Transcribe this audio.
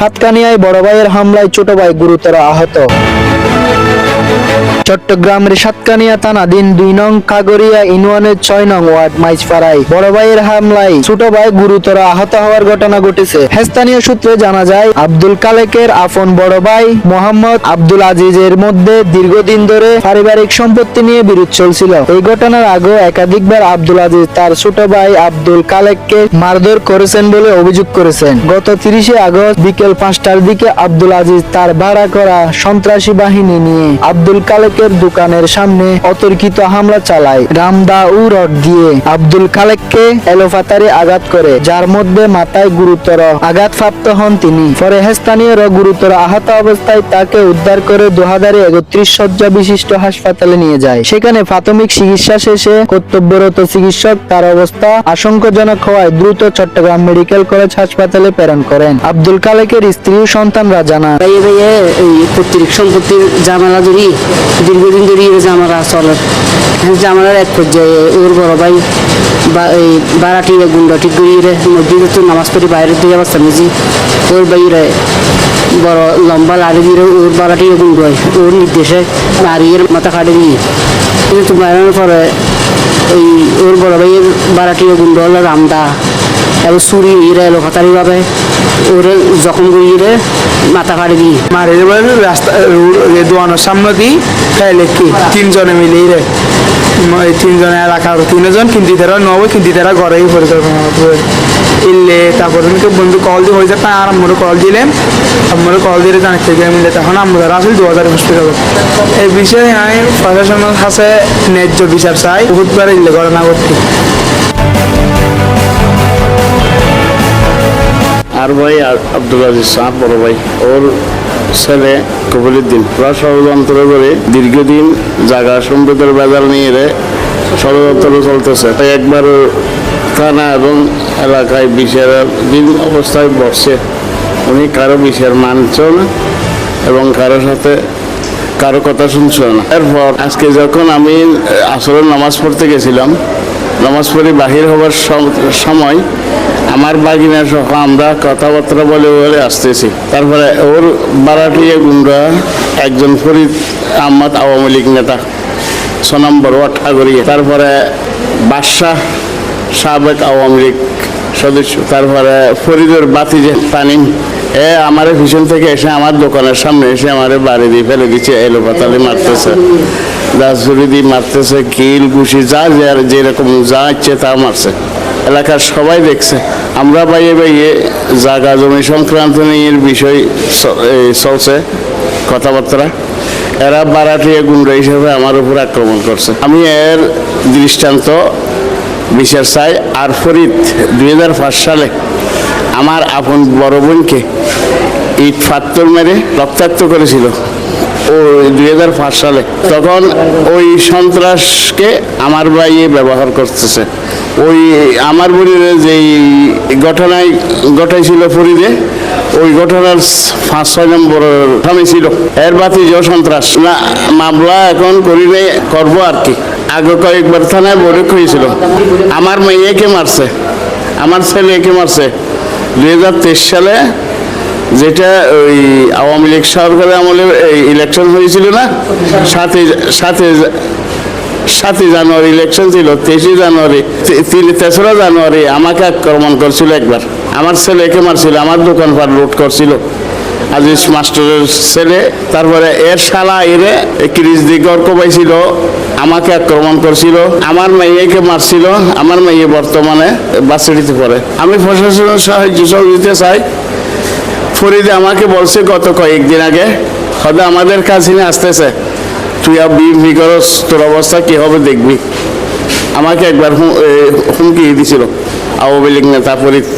সাতকানিয়ায় বড় ভাইয়ের হামলায় ছোট ভাই গুরুতর আহত। চট্টগ্রামের সাতকানিয়া থানাধীন দুই নং কাগরিয়া ইউনিয়নের ছয় নং ওয়ার্ড মাইজপাড়ায় বড় ভাইয়ের হামলায় ছোট ভাই গুরুতর আহত হওয়ার ঘটনা ঘটেছে। স্থানীয় সূত্রে জানা যায়, আব্দুল কালেকের আপন বড় ভাই মোহাম্মদ আব্দুল আজিজের মধ্যে দীর্ঘদিন ধরে পারিবারিক সম্পত্তি নিয়ে বিরোধ চলছিল। এই ঘটনার আগে একাধিকবার আব্দুল আজিজ তার ছোট ভাই আব্দুল কালেককে মারধর করেছেন বলে অভিযোগ করেছেন। গত তিরিশে আগস্ট বিকেল পাঁচটার দিকে আব্দুল আজিজ তার ভাড়া করা সন্ত্রাসী বাহিনী নিয়ে আব্দুল কালেকের দোকানের সামনে অতর্কিত হামলা চালায় রামদা উ রড দিয়ে। আব্দুল কালেককে এলোফাতারে আঘাত করে, যার মধ্যে মাথায় গুরুতর আঘাতপ্রাপ্ত হন তিনি। পরে স্থানীয়রা গুরুতর আহত অবস্থায় তাকে উদ্ধার করে দোহাদারে একত্রিশ শয্যা বিশিষ্ট হাসপাতালে নিয়ে যায়। সেখানে প্রাথমিক চিকিৎসা শেষে কর্তব্যরত চিকিৎসক তার অবস্থা আশঙ্কাজনক হওয়ায় দ্রুত চট্টগ্রাম মেডিকেল কলেজ হাসপাতালে প্রেরণ করেন। আব্দুল কালেকের স্ত্রী ও সন্তানরা জানান, ভাইয়ে ভাইয়ে, এই পৈতৃক সম্পত্তির জামালা ধরি দীর্ঘদিন ধরে এই জামালা চলে। হ্যাঁ, জামালার এক পর্যায়ে ওর বড় ভাই বা এই বারাটি গুন্ডা ঠিক করি রে মসজিদে তো নামাজ পড়ি বাইরে দিয়ে অবস্থা মেজি ওর বাইরে বড় লম্বা লাড়ি দিয়ে ওর বারাটি গুন্ডা ওর নির্দেশে নারীর মাথা কাটে দিয়ে। কিন্তু মারানোর পরে ওই ওর বড় ভাইয়ের বারাটি গুন্ডা হলো রামদা। এবার চুরি ইরে এলো খাতারি ভাবে ওরে জখম করিয়ে মাথা কাটে দিয়ে মারে রাস্তা দোয়ানোর সামনে দিই খাইলে কি? তিনজনে মিলে রে ম- এই তিনজনে এলাকার তিনজন, কিন্তু তারা নব কিন্তু তারা ঘরেই পরিকল্পনা করে ইলে, তারপর বন্ধু কল দিয়ে হয়েছে তা আর আমরা কল দিলেন। আমরা কল দিয়ে জানাতে থেকে মিলে, তখন আমরা আসলে দু হাজার হসপিটালে এই বিষয়ে আমি প্রশাসনের কাছে ন্যায্য বিচার চাই। বহুতবার ইলে ঘটনা করতে আর ভাই আব্দুল আজিজ সাহ বড় ভাই। ওর ছেলে কবিরুদ্দিন ওরা ষড়যন্ত্র করে দীর্ঘদিন জায়গা সম্পদের বাজার নিয়ে রে ষড়যন্ত্র চলতেছে। তাই একবার থানা এবং এলাকায় বিষের দিন অবস্থায় বসছে উনি কারও বিষের মানছেও না এবং কারও সাথে কারও কথা শুনছিল না। এরপর আজকে যখন আমি আসলে নামাজ পড়তে গেছিলাম, নামাজ পড়ে বাহির সম- সময় আমার বাগিনা সহ আমরা কথাবার্তা বলে বলে আসতেছি। তারপরে ওর বারাটিয়া গুন্ডা একজন ফরিদ আহমদ আওয়ামী লীগ নেতা, ছ নম্বর ঠাকুরিয়া তারপরে বাদশাহ সাবেক আওয়ামী লীগ সদস্য। তারপরে ফরিদের বাতি যে পানি। এ আমার পিছন থেকে এসে আমার দোকানের সামনে এসে আমার বাড়ি দিয়ে ফেলে দিচ্ছে এলো পাতালি মারতেছে দাসুরি দিয়ে মারতেছে কিল ঘুষি, যা যার যেরকম যা ইচ্ছে তা মারছে। এলাকার সবাই দেখছে। আমরা বাইয়ে বাইয়ে জাগা জমি সংক্রান্ত নিয়ে বিষয় চলছে কথাবার্তা। এরা বারাটিয়া গুন্ডা হিসেবে আমার উপর আক্রমণ করছে। আমি এর দৃষ্টান্ত বিচার চাই। আর ফরিদ, দুই সালে আমার আপন বড় বোনকে ইট ফাত্তর মেরে রক্তাক্ত করেছিল। ও দু হাজার পাঁচ সালে। তখন ওই সন্ত্রাসকে আমার ভাইয়ে ব্যবহার করতেছে। ওই আমার বোনের যেই ঘটনায় ঘটাইছিল ফরিদে, ওই ঘটনার পাঁচ, ছয় নম্বর থামে ছিল। এর বাতি যে সন্ত্রাস। না, মামলা এখন করিলে করব আর কি। আগে কয়েকবার থানায় বড় হয়েছিল আমার মেয়েকে মারছে, আমার ছেলেকে মারছে। দুই হাজার তেইশ সালে যেটা ওই আওয়ামী লীগ সরকারের আমলে ইলেকশন হয়েছিল না সাথে সাতই সাতই জানুয়ারি ইলেকশন ছিল তেইশে জানুয়ারি তেসরা জানুয়ারি আমাকে আক্রমণ করছিল একবার। আমার ছেলেকে মারছিল, আমার দোকানপাট লুট করছিল। আজিজ মাস্টারের ছেলে, তারপরে এর শালা এরে ক্রিজ দিকে অর্ক পাইছিল আমাকে আক্রমণ করছিল। আমার মেয়েকে মারছিল, আমার মেয়ে বর্তমানে বাসিটিতে পড়ে। আমি প্রশাসনের সাহায্য সহযোগিতা চাই। ফরিদে আমাকে বলছে, গত কয়েকদিন আগে, হয়তো আমাদের কাছে আসতেছে। তুই আর বিএমপি করস, তোর অবস্থা কি হবে দেখবি। আমাকে একবার হুমকি দিয়েছিল আওয়ামী লীগ নেতা ফরিদ।